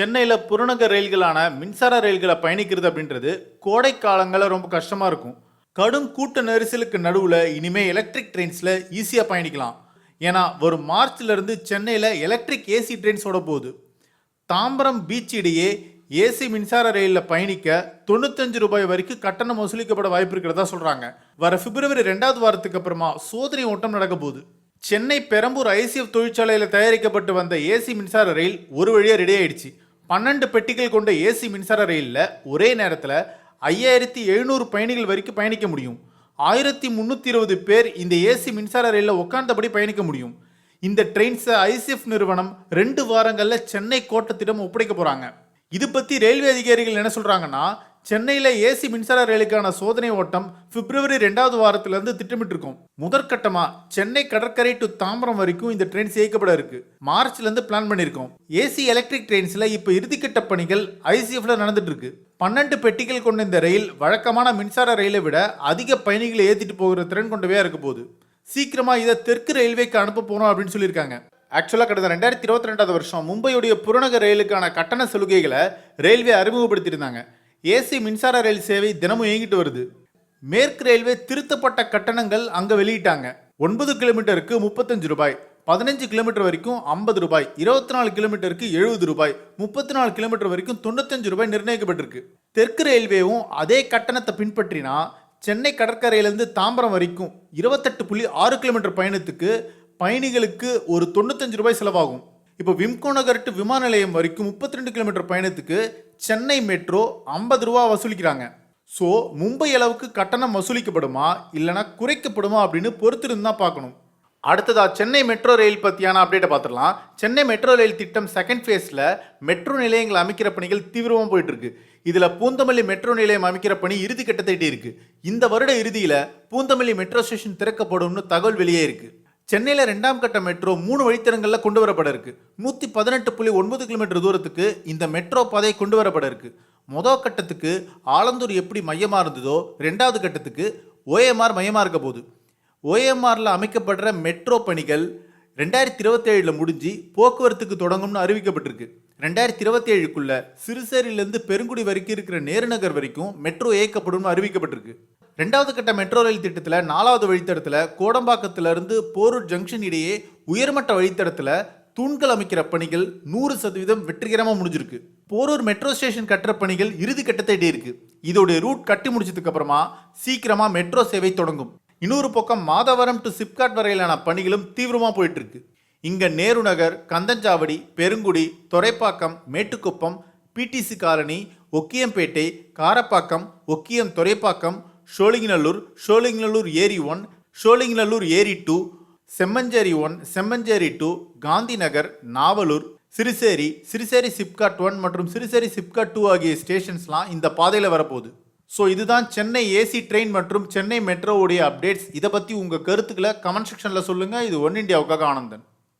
சென்னையில் புறநகர் ரயில்களான மின்சார ரயில்களை பயணிக்கிறது அப்படின்றது கோடை காலங்களில் ரொம்ப கஷ்டமாக இருக்கும். கடும் கூட்ட நெரிசலுக்கு நடுவில் இனிமே எலக்ட்ரிக் ட்ரெயின்ஸில் ஈஸியாக பயணிக்கலாம். ஏன்னா வரும் மார்ச்லேருந்து சென்னையில் எலக்ட்ரிக் ஏசி ட்ரெயின்ஸ் ஓட போகுது. தாம்பரம் பீச் இடையே ஏசி மின்சார ரயிலில் பயணிக்க தொண்ணூத்தஞ்சு ரூபாய் வரைக்கும் கட்டணம் வசூலிக்கப்பட வாய்ப்பு இருக்கிறதா சொல்கிறாங்க வர பிப்ரவரி ரெண்டாவது வாரத்துக்கு அப்புறமா சோதனை ஓட்டம் நடக்க போகுது. சென்னை பெரம்பூர் ஐசிஎஃப் தொழிற்சாலையில் தயாரிக்கப்பட்டு வந்த ஏசி மின்சார ரயில் ஒரு வழியாக ரெடி ஆயிடுச்சு. பன்னெண்டு பெட்டிகள் கொண்ட ஏசி மின்சார ரயிலில் ஒரே நேரத்தில் ஐயாயிரத்தி எழுநூறு பயணிகள் வரைக்கும் பயணிக்க முடியும். ஆயிரத்தி முந்நூற்றி இருபது பேர் இந்த ஏசி மின்சார ரயிலில் உட்கார்ந்தபடி பயணிக்க முடியும். இந்த ட்ரெயின்ஸை ஐசிஎஃப் நிறுவனம் ரெண்டு வாரங்களில் சென்னை கோட்டத்திடம் ஒப்படைக்க போகிறாங்க இது பற்றி ரயில்வே அதிகாரிகள் என்ன சொல்கிறாங்கன்னா சென்னையில் ஏசி மின்சார ரயிலுக்கான சோதனை ஓட்டம் பிப்ரவரி ரெண்டாவது வாரத்திலிருந்து திட்டமிட்டிருக்கோம். முதற்கட்டமாக சென்னை கடற்கரை டு தாம்பரம் வரைக்கும் இந்த ட்ரெயின் இயக்கப்பட இருக்கு. மார்ச்லேருந்து பிளான் பண்ணியிருக்கோம். ஏசி எலக்ட்ரிக் ட்ரெயின்ஸில் இப்போ இறுதிக்கட்ட பணிகள் ஐசிஎஃப்ல நடந்துட்டு இருக்கு பன்னெண்டு பெட்டிகள் கொண்ட இந்த ரயில் வழக்கமான மின்சார ரயிலை விட அதிக பயணிகளை ஏற்றிட்டு போகிற திறன் கொண்டவையாக இருக்க போகுது. சீக்கிரமாக இதை தெற்கு ரயில்வேக்கு அனுப்ப போகிறோம் அப்படின்னு சொல்லியிருக்காங்க. ஆக்சுவலாக கடந்த ரெண்டாயிரத்தி இருபத்தி ரெண்டாவது வருஷம் மும்பையுடைய புறநகர் ரயிலுக்கான கட்டண சலுகைகளை ரயில்வே அறிமுகப்படுத்தியிருந்தாங்க. ஏசி மின்சார ரயில் சேவை தினமும் இயங்கிட்டு வருது. மேற்கு ரயில்வே திருத்தப்பட்ட கட்டணங்கள் அங்கே வெளியிட்டாங்க. ஒன்பது கிலோமீட்டருக்கு முப்பத்தஞ்சு ரூபாய் பதினஞ்சு கிலோமீட்டர் வரைக்கும் ஐம்பது ரூபாய் இருபத்தி நாலு கிலோமீட்டருக்கு எழுபது ரூபாய் முப்பத்தி நாலு கிலோமீட்டர் வரைக்கும் தொண்ணூத்தஞ்சு ரூபாய் நிர்ணயிக்கப்பட்டிருக்கு. தெற்கு ரயில்வேவும் அதே கட்டணத்தை பின்பற்றினா சென்னை கடற்கரையிலேருந்து தாம்பரம் வரைக்கும் இருபத்தெட்டு புள்ளி ஆறு கிலோமீட்டர் பயணத்துக்கு பயணிகளுக்கு ஒரு தொண்ணூத்தஞ்சு ரூபாய் செலவாகும். இப்போ விம்கோ நகர் டு விமான நிலையம் வரைக்கும் முப்பத்தி ரெண்டு கிலோமீட்டர் பயணத்துக்கு சென்னை மெட்ரோ ஐம்பது ரூபா வசூலிக்கிறாங்க. ஸோ மும்பை அளவுக்கு கட்டணம் வசூலிக்கப்படுமா? இல்லைனா குறைக்கப்படுமா? அப்படின்னு பொறுத்திருந்து தான் பார்க்கணும். அடுத்ததா சென்னை மெட்ரோ ரயில் பற்றியான அப்டேட்டை பார்த்துடலாம். சென்னை மெட்ரோ ரயில் திட்டம் செகண்ட் ஃபேஸில் மெட்ரோ நிலையங்கள் அமைக்கிற பணிகள் தீவிரமாக போயிட்டுருக்கு. இதில் பூந்தமல்லி மெட்ரோ நிலையம் அமைக்கிற பணி இறுதி கட்டத்தை இருக்குது இந்த வருட இறுதியில் பூந்தமல்லி மெட்ரோ ஸ்டேஷன் திறக்கப்படும்னு தகவல் வெளியே இருக்குது சென்னையில் ரெண்டாம் கட்ட மெட்ரோ மூணு வழித்தடங்களில் கொண்டு வரப்பட இருக்கு. நூற்றி பதினெட்டு புள்ளி ஒன்பது கிலோமீட்டர் தூரத்துக்கு இந்த மெட்ரோ பாதை கொண்டு வரப்பட இருக்கு. மொதல் கட்டத்துக்கு ஆலந்தூர் எப்படி மையமாக இருந்ததோ ரெண்டாவது கட்டத்துக்கு ஓஎம்ஆர் மையமாக இருக்க போகுது. ஓஎம்ஆரில் அமைக்கப்படுற மெட்ரோ பணிகள் ரெண்டாயிரத்தி இருபத்தேழில் முடிஞ்சு போக்குவரத்துக்கு தொடங்கும்னு அறிவிக்கப்பட்டிருக்கு. ரெண்டாயிரத்தி இருபத்தேழுக்குள்ளே சிறுசேரியிலேருந்து பெருங்குடி வரைக்கும் இருக்கிற நேருநகர் வரைக்கும் மெட்ரோ இயக்கப்படும்னு அறிவிக்கப்பட்டிருக்கு. ரெண்டாவது கட்ட மெட்ரோ ரயில் திட்டத்தில் நாலாவது வழித்தடத்தில் கோடம்பாக்கத்திலிருந்து போரூர் ஜங்ஷன் இடையே உயர்மட்ட வழித்தடத்தில் தூண்கள் அமைக்கிற பணிகள் நூறு சதவீதம் வெற்றிகரமாக முடிஞ்சிருக்கு. போரூர் மெட்ரோ ஸ்டேஷன் கட்டுற பணிகள் இறுதி கட்டத்தை எட்டி இருக்கு. இதோடைய ரூட் கட்டி முடிச்சதுக்கு அப்புறமா சீக்கிரமா மெட்ரோ சேவை தொடங்கும். இன்னொரு பக்கம் மாதவரம் டு சிப்காட் வரையிலான பணிகளும் தீவிரமாக போயிட்டு இருக்கு இங்க Nehru Nagar Kandanchavadi Perungudi Thoraipakkam Mettukuppam PTC colony Okkiyampettai Karapakkam Okkiyam Thoraipakkam Sholinganallur Sholinganallur Eri one Sholinganallur Eri two Semmancheri one Semmancheri two Gandhi Nagar Navalur Siruseri Siruseri SIPCOT one மற்றும் Siruseri SIPCOT two ஆகிய ஸ்டேஷன்ஸ்லாம் இந்த பாதையில் வரப்போகுது. So இதுதான் Chennai AC train மற்றும் Chennai மெட்ரோவுடைய updates. இதை பற்றி உங்கள் கருத்துக்களை கமெண்ட் செக்ஷனில் சொல்லுங்கள் இது ஒன் இண்டியாவுக்காக ஆனந்தன்.